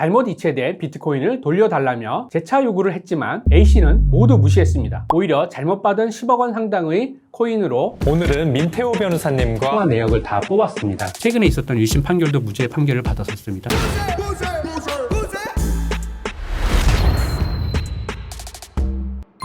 잘못 이체된 비트코인을 돌려달라며 재차 요구를 했지만 A씨는 모두 무시했습니다. 오히려 잘못 받은 10억 원 상당의 코인으로 오늘은 민태호 변호사님과 통화 내역을 다 뽑았습니다. 최근에 있었던 1심 판결도 무죄 판결을 받았었습니다.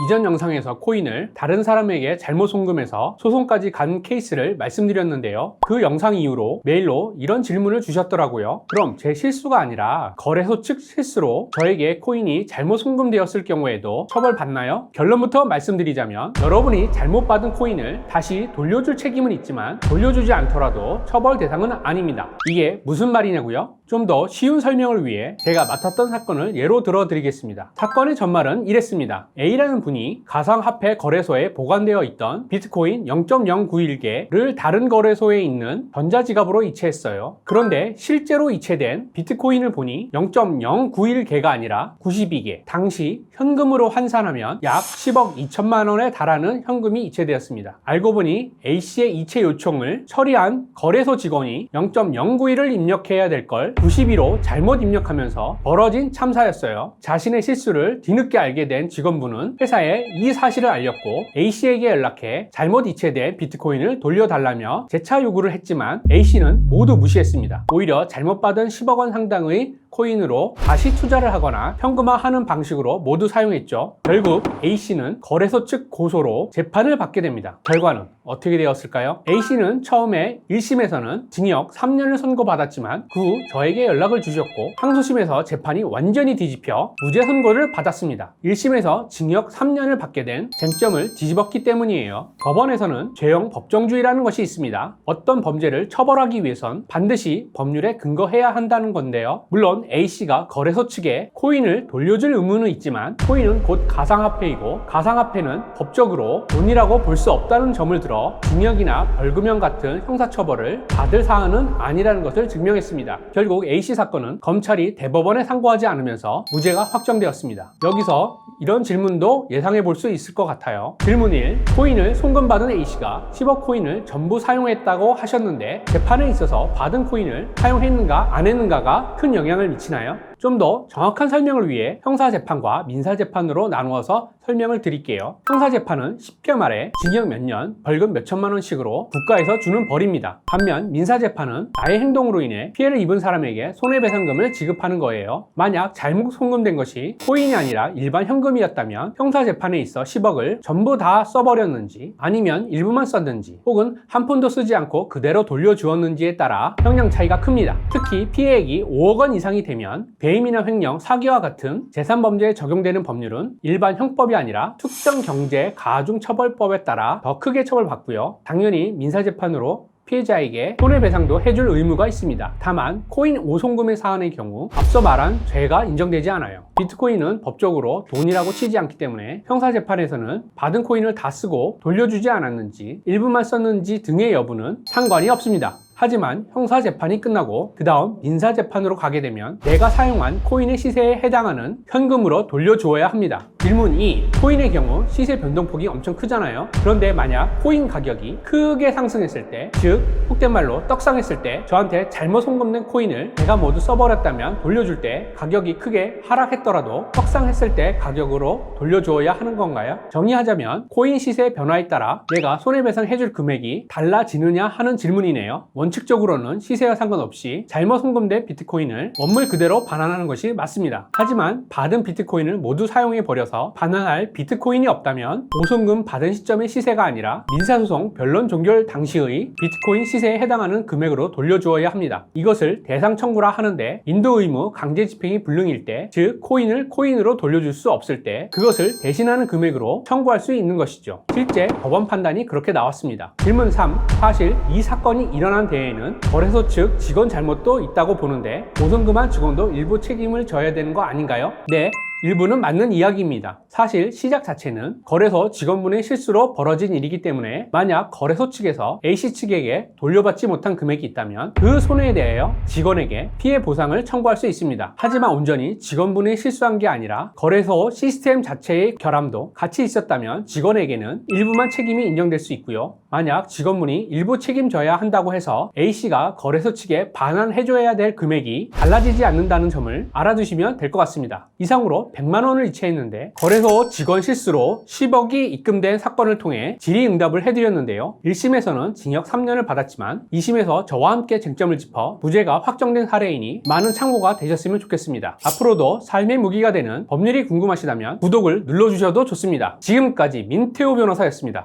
이전 영상에서 코인을 다른 사람에게 잘못 송금해서 소송까지 간 케이스를 말씀드렸는데요. 그 영상 이후로 메일로 이런 질문을 주셨더라고요. 그럼 제 실수가 아니라 거래소 측 실수로 저에게 코인이 잘못 송금되었을 경우에도 처벌받나요? 결론부터 말씀드리자면 여러분이 잘못 받은 코인을 다시 돌려줄 책임은 있지만 돌려주지 않더라도 처벌 대상은 아닙니다. 이게 무슨 말이냐고요? 좀 더 쉬운 설명을 위해 제가 맡았던 사건을 예로 들어 드리겠습니다. 사건의 전말은 이랬습니다. A라는 분이 가상화폐 거래소에 보관되어 있던 비트코인 0.091개를 다른 거래소에 있는 전자지갑으로 이체했어요. 그런데 실제로 이체된 비트코인을 보니 0.091개가 아니라 92개. 당시 현금으로 환산하면 약 10억 2천만 원에 달하는 현금이 이체되었습니다. 알고 보니 A씨의 이체 요청을 처리한 거래소 직원이 0.091을 입력해야 될 걸 92로 잘못 입력하면서 벌어진 참사였어요. 자신의 실수를 뒤늦게 알게 된 직원분은 회사에 이 사실을 알렸고 A씨에게 연락해 잘못 이체된 비트코인을 돌려달라며 재차 요구를 했지만 A씨는 모두 무시했습니다. 오히려 잘못 받은 10억 원 상당의 코인으로 다시 투자를 하거나 현금화하는 방식으로 모두 사용했죠. 결국 A씨는 거래소 측 고소로 재판을 받게 됩니다. 결과는 어떻게 되었을까요? A씨는 처음에 1심에서는 징역 3년을 선고받았지만 그 후 저에게 연락을 주셨고 항소심에서 재판이 완전히 뒤집혀 무죄 선고를 받았습니다. 1심에서 징역 3년을 받게 된 쟁점을 뒤집었기 때문이에요. 법원에서는 죄형 법정주의라는 것이 있습니다. 어떤 범죄를 처벌하기 위해선 반드시 법률에 근거해야 한다는 건데요. 물론 A씨가 거래소 측에 코인을 돌려줄 의무는 있지만 코인은 곧 가상화폐이고 가상화폐는 법적으로 돈이라고 볼 수 없다는 점을 들어 징역이나 벌금형 같은 형사처벌을 받을 사안은 아니라는 것을 증명했습니다. 결국 A씨 사건은 검찰이 대법원에 상고하지 않으면서 무죄가 확정되었습니다. 여기서 이런 질문도 예상해 볼 수 있을 것 같아요. 질문 1. 코인을 송금받은 A씨가 10억 코인을 전부 사용했다고 하셨는데 재판에 있어서 받은 코인을 사용했는가 안 했는가가 큰 영향을 미치나요? 좀 더 정확한 설명을 위해 형사재판과 민사재판으로 나누어서 설명을 드릴게요. 형사재판은 쉽게 말해 징역 몇 년, 벌금 몇 천만 원씩으로 국가에서 주는 벌입니다. 반면 민사재판은 나의 행동으로 인해 피해를 입은 사람에게 손해배상금을 지급하는 거예요. 만약 잘못 송금된 것이 코인이 아니라 일반 현금이었다면 형사재판에 있어 10억을 전부 다 써버렸는지 아니면 일부만 썼는지 혹은 한 푼도 쓰지 않고 그대로 돌려주었는지에 따라 형량 차이가 큽니다. 특히 피해액이 5억 원 이상이 되면 배 임이나 횡령, 사기와 같은 재산 범죄에 적용되는 법률은 일반 형법이 아니라 특정 경제 가중 처벌법에 따라 더 크게 처벌받고요. 당연히 민사 재판으로 피해자에게 손해배상도 해줄 의무가 있습니다. 다만 코인 오송금의 사안의 경우 앞서 말한 죄가 인정되지 않아요. 비트코인은 법적으로 돈이라고 치지 않기 때문에 형사재판에서는 받은 코인을 다 쓰고 돌려주지 않았는지 일부만 썼는지 등의 여부는 상관이 없습니다. 하지만 형사재판이 끝나고 그 다음 민사재판으로 가게 되면 내가 사용한 코인의 시세에 해당하는 현금으로 돌려주어야 합니다. 질문 2. 코인의 경우 시세 변동폭이 엄청 크잖아요. 그런데 만약 코인 가격이 크게 상승했을 때, 즉, 속된 말로 떡상했을 때 저한테 잘못 송금된 코인을 내가 모두 써버렸다면 돌려줄 때 가격이 크게 하락했더라도 떡상했을 때 가격으로 돌려주어야 하는 건가요? 정리하자면 코인 시세 변화에 따라 내가 손해배상 해줄 금액이 달라지느냐 하는 질문이네요. 원칙적으로는 시세와 상관없이 잘못 송금된 비트코인을 원물 그대로 반환하는 것이 맞습니다. 하지만 받은 비트코인을 모두 사용해 버려서 반환할 비트코인이 없다면 오송금 받은 시점의 시세가 아니라 민사소송 변론 종결 당시의 비트코인 시세에 해당하는 금액으로 돌려주어야 합니다. 이것을 대상 청구라 하는데 인도 의무 강제 집행이 불능일 때, 즉 코인을 코인으로 돌려줄 수 없을 때 그것을 대신하는 금액으로 청구할 수 있는 것이죠. 실제 법원 판단이 그렇게 나왔습니다. 질문 3. 사실 이 사건이 일어난 데에는 거래소 측 직원 잘못도 있다고 보는데 오송금한 직원도 일부 책임을 져야 되는 거 아닌가요? 네, 일부는 맞는 이야기입니다. 사실 시작 자체는 거래소 직원분의 실수로 벌어진 일이기 때문에 만약 거래소 측에서 A씨 측에게 돌려받지 못한 금액이 있다면 그 손해에 대하여 직원에게 피해 보상을 청구할 수 있습니다. 하지만 온전히 직원분이 실수한 게 아니라 거래소 시스템 자체의 결함도 같이 있었다면 직원에게는 일부만 책임이 인정될 수 있고요. 만약 직원분이 일부 책임져야 한다고 해서 A씨가 거래소 측에 반환해줘야 될 금액이 달라지지 않는다는 점을 알아두시면 될 것 같습니다. 이상으로 100만 원을 이체했는데 거래소 직원 실수로 10억이 입금된 사건을 통해 질의응답을 해드렸는데요. 1심에서는 징역 3년을 받았지만 2심에서 저와 함께 쟁점을 짚어 무죄가 확정된 사례이니 많은 참고가 되셨으면 좋겠습니다. 앞으로도 삶의 무기가 되는 법률이 궁금하시다면 구독을 눌러주셔도 좋습니다. 지금까지 민태호 변호사였습니다.